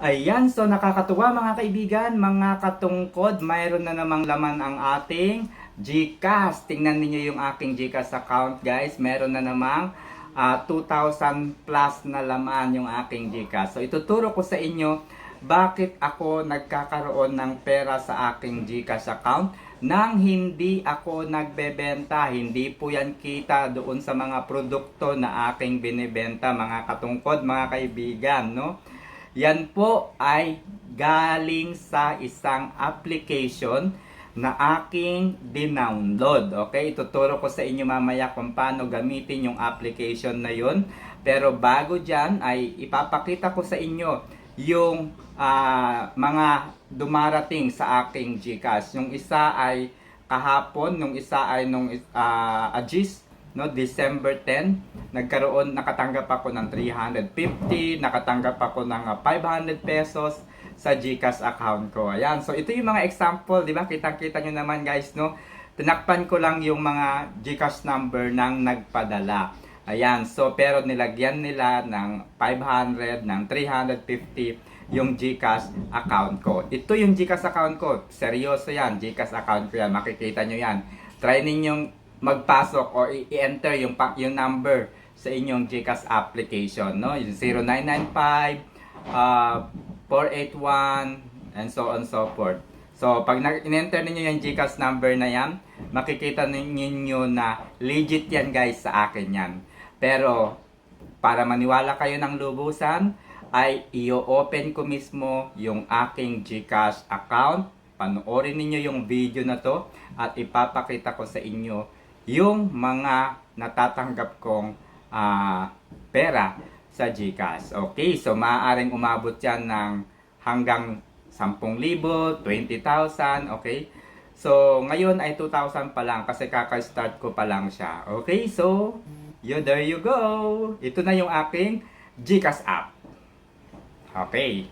Ayan, so nakakatuwa mga kaibigan, mga katungkod, mayroon na namang laman ang ating GCash. Tingnan niyo yung aking GCash account guys, meron na namang ah, 2,000 plus na laman yung aking GCash. So ituturo ko sa inyo bakit ako nagkakaroon ng pera sa aking GCash account nang hindi ako nagbebenta. Hindi po yan kita doon sa mga produkto na aking binibenta mga katungkod, mga kaibigan, no? Yan po ay galing sa isang application na aking dinownload. Okay, ituturo ko sa inyo mamaya kung paano gamitin yung application na yun. Pero bago dyan ay ipapakita ko sa inyo yung ah, mga dumarating sa aking GCash. Yung isa ay kahapon, yung isa ay nung uh, Agis, no December 10 nagkaroon nakatanggap ako ng 350 nakatanggap ako ng ah, 500 pesos sa GCash account ko. Ayan so ito yung mga example di ba? Kitang-kita nyo naman guys no? Tinakpan ko lang yung mga GCash number ng nagpadala. Ayan so pero nilagyan nila ng 500 ng 350 yung GCash account ko. Ito yung GCash account ko. Seryoso yan GCash account ko yan. Makikita nyo yan. Try ninyong magpasok o i-enter yung yung number sa inyong GCash application no? Yung 0995 uh, 481 and so on so forth. So pag in-enter niyo yung GCash number na yan makikita ninyo na legit yan guys sa akin yan. Pero para maniwala kayo ng lubusan ay i-open ko mismo yung aking GCash account. Panoorin ninyo yung video na to at ipapakita ko sa inyo yung mga natatanggap kong ah, pera sa GCash. Okay, so maaaring umabot yan ng hanggang 10,000, 20,000, okay? So, ngayon ay 2,000 pa lang kasi kaka-start ko pa lang siya. Okay, so, you, there you go. Ito na yung aking GCash app. Okay.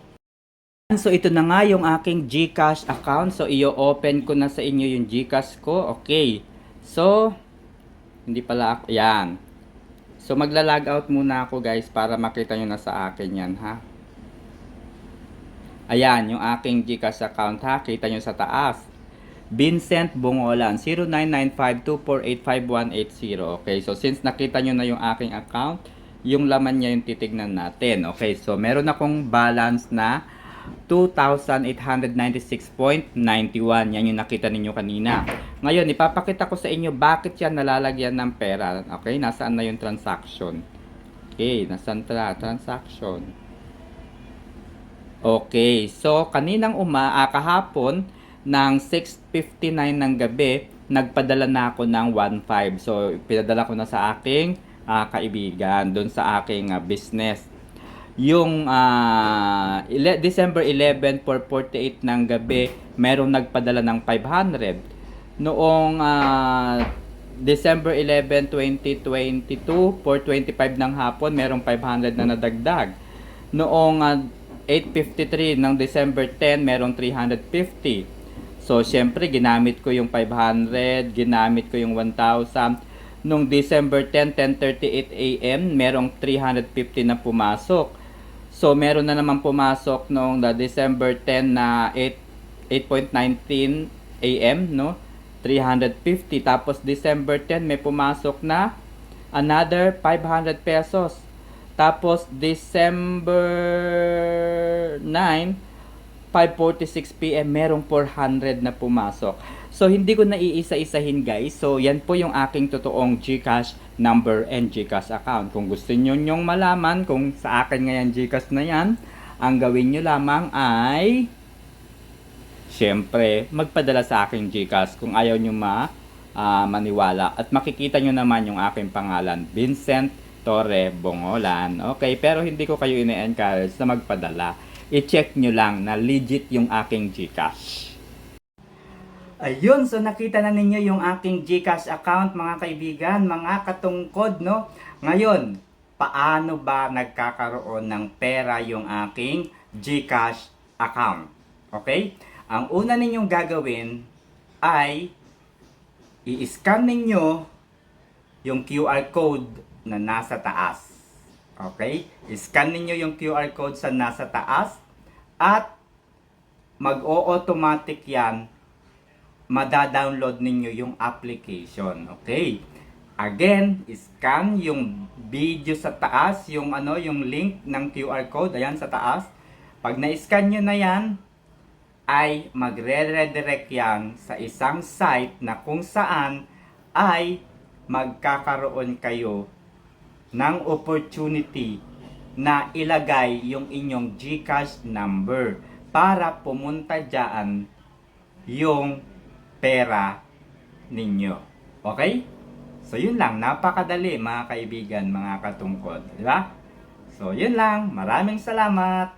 So ito na nga yung aking GCash account. So i-open ko na sa inyo yung GCash ko. Okay. So hindi pala ako. Yan. So magla-log out muna ako guys para makita nyo na sa akin yan ha. Ayan yung aking GCash account ha. Kita nyo sa taas. Vincent Bungolan 099524858180. Okay, so since nakita nyo na yung aking account, yung laman niya yung titignan natin. Okay, so meron akong balance na 2,896.91. Yan yung nakita ninyo kanina. Ngayon, ipapakita ko sa inyo bakit yan nalalagyan ng pera. Okay, nasaan na yung transaction? Okay, nasaan tra transaction? Okay, so kaninang uma, ah, kahapon, ng 6.59 ng gabi, nagpadala na ako ng 1.5. So, pinadala ko na sa aking ah, kaibigan, doon sa aking ah, business. Yung ele- December 11, 4.48 ng gabi, merong nagpadala ng 500. Noong ah, December 11, 2022, 4.25 ng hapon, merong 500 na nadagdag. Noong ah, 8.53 ng December 10, merong 350. So, syempre, ginamit ko yung 500, ginamit ko yung 1,000. Nung December 10, 10.38 a.m., merong 350 na pumasok. So, meron na naman pumasok nung the December 10 na 8, 8.19 a.m., no? 350. Tapos, December 10, may pumasok na another 500 pesos. Tapos, December 9, 5.46 p.m. merong 400 na pumasok. So, hindi ko na iisa-isahin guys. So, yan po yung aking totoong GCash number and GCash account. Kung gusto nyo nyong malaman kung sa akin ngayon GCash na yan, ang gawin nyo lamang ay Siyempre, magpadala sa aking GCash kung ayaw nyo ma, ah, maniwala. At makikita nyo naman yung aking pangalan, Vincent Torre Bongolan. Okay, pero hindi ko kayo ine-encourage na magpadala. I-check nyo lang na legit yung aking GCash. Ayun, so nakita na ninyo yung aking GCash account mga kaibigan, mga katungkod, no? Ngayon, paano ba nagkakaroon ng pera yung aking GCash account? Okay? Ang una ninyong gagawin ay i-scan ninyo yung QR code na nasa taas. Okay? I-scan ninyo yung QR code sa nasa taas at mag-o-automatic yan madadownload ninyo yung application. Okay? Again, scan yung video sa taas, yung ano, yung link ng QR code, ayan sa taas. Pag na-scan nyo na yan, ay magre-redirect yan sa isang site na kung saan ay magkakaroon kayo ng opportunity na ilagay yung inyong GCash number para pumunta dyan yung pera ninyo. Okay? So, yun lang. Napakadali, mga kaibigan, mga katungkod. Di ba? So, yun lang. Maraming salamat.